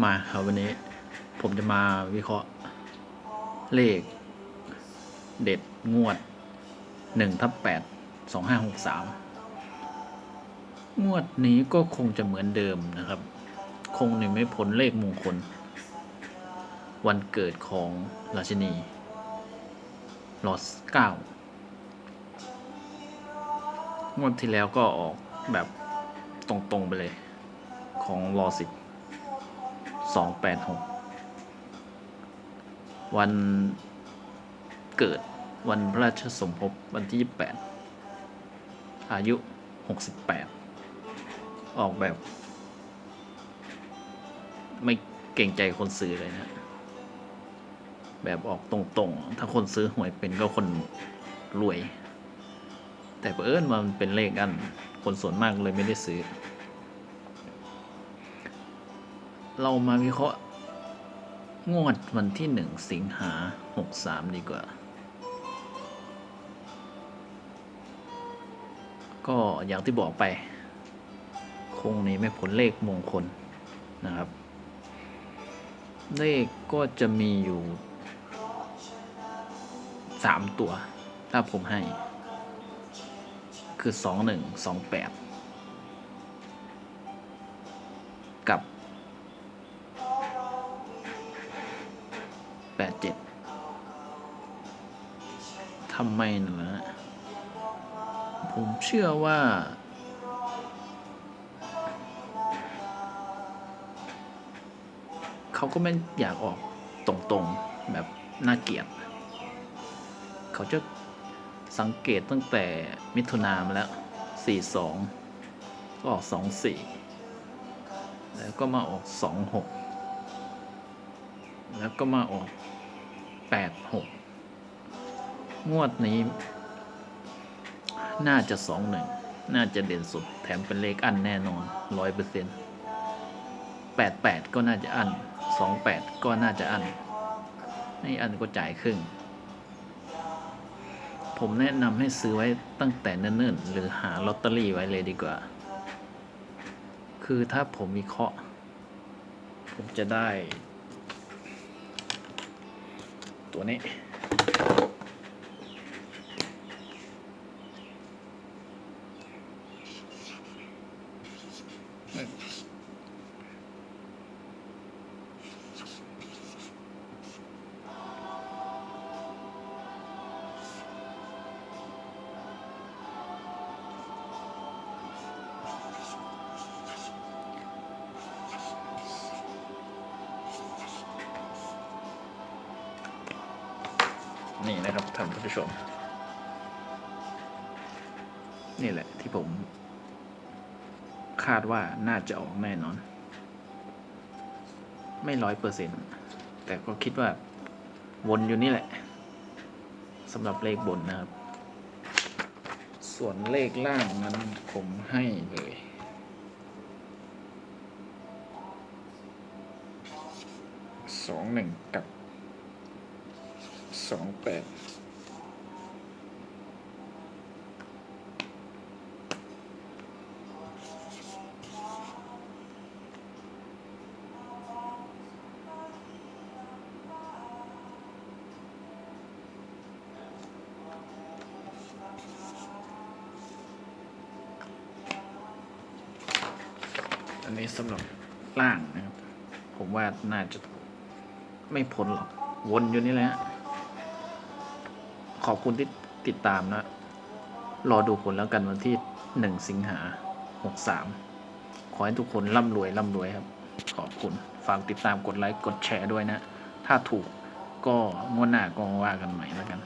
มาครับวันนี้ผมจะมาวิเคราะห์เลข เด็ดงวดหนึ่งทับแปดสองห้าหกสามงวดนี้ก็คงจะเหมือนเดิมนะครับ คงหนึ่งไม่พ้นเลขมงคล วันเกิดของราชินีลอสเก้างวดที่แล้วก็ออกแบบตรงๆไปเลยของรอสิบ สองแปดหกวันเกิดวันพระราชสมภพวันที่ 28 อายุ 68 ออกแบบ ไม่เก่งใจคนซื้อเลยนะ แบบออกตรงๆ ถ้าคนซื้อหวยเป็นก็คนรวย แต่เผอิญมันเป็นเลขอัน คนส่วนมากเลยไม่ได้ซื้อ เรามาวิเคราะห์งวดวันที่หนึ่งสิงหาหกสามดีกว่า ก็อย่างที่บอกไป คงนี้ไม่พ้นเลขมงคลนะครับ เลขก็จะมีอยู่สามตัว ถ้าผมให้ คือสองหนึ่งสองแปดกับ แป ดเจ็ดทำไมนะฮะผมเชื่อว่า เขาก็ไม่อยากออกตรงๆ แบบน่าเกลียด เขาจะสังเกตตั้งแต่มิถุนามแล้ว 42 ก็ออก 24 แล้วก็มาออก 26 แล้วก็มาออก 86งวดนี้ น่าจะ21น่าจะเด่นสุดแถมเป็นเลขอันแน่นอน100% 88ก็น่าจะอัน28ก็น่าจะอันไม่อันก็จ่ายครึ่ง ผมแนะนำให้ซื้อไว้ตั้งแต่เนิ่นๆ หรือหาลอตเตอรี่ไว้เลยดีกว่า คือถ้าผมวิเคราะห์ ผมจะได้ ตัวนี้ นี่นะครับท่านผู้ชม นี่แหละที่ผม คาดว่าน่าจะออกแน่นอน ไม่ร้อยเปอร์เซ็นต์แต่ก็คิดว่าวนอยู่นี่แหละสำหรับเลขบนนะครับ ส่วนเลขล่างนั้นผมให้เลยสองหนึ่งกับ สองแปดอันนี้สำหรับล่างนะครับ ผมว่าน่าจะไม่พ้นหรอก วนอยู่นี่แหละ ขอบคุณที่ติดตามนะ รอดูผลแล้วกันวันที่หนึ่งสิงหาหกสามขอให้ทุกคนร่ำรวยร่ำรวยครับ ขอบคุณ ฝากติดตามกดไลค์กดแชร์ด้วยนะ ถ้าถูกก็งวดหน้าก็ว่ากันใหม่แล้วกัน